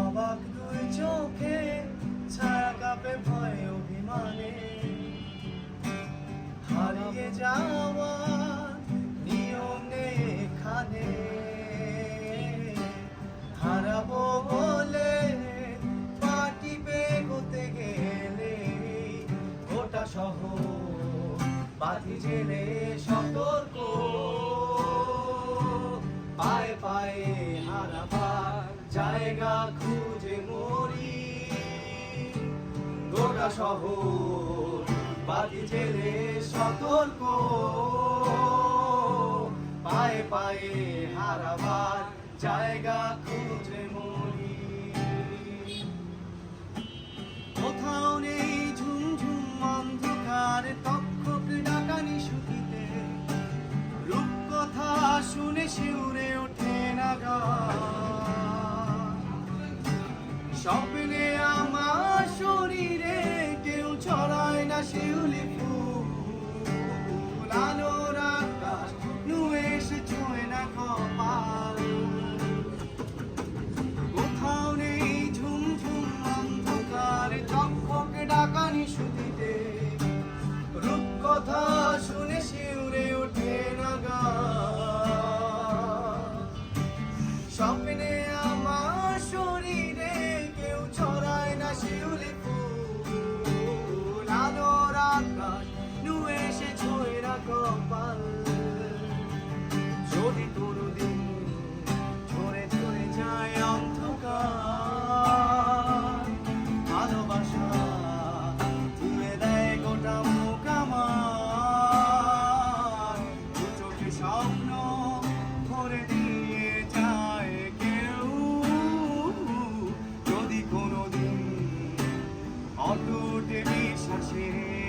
অবাক দুই চোখে ছায়া কাপে ভয় অভিমানে। হারিয়ে যাওয়া নিয়ম এখানে। হারাবো বলে পাটি বেগোতে গেলে গোটা শহর বাতি জেলে সতর্ক। পায়ে হারাবার জায়গা খুঁজে মরি। গোটা শহর বাতি জেলে সতর্ক। পায়ে পায়ে হারাবার জায়গা খুঁজে মরি। কোথাও নেই ঝুমঝুম অন্ধকার তক্ষক ডাকানি শুকিতে রূপকথা শুনে শিউরে স্বপ্নে আমার শরীরে কেউ ছড়ায় না শিউলি ফুল। আলোর আকাশ নুয়ে সে ছুঁয়ে না কপাল। কোথাও নেই ঝুমঝুম অন্ধকার চক্ষকে ডাকানি শুধিতে স্বপ্নে আমার শরীরে কেউ ছড়ায় না শিউলি ফুল। আলোর আকাশ নুয়ে সে ছুঁয়ে রাখো city.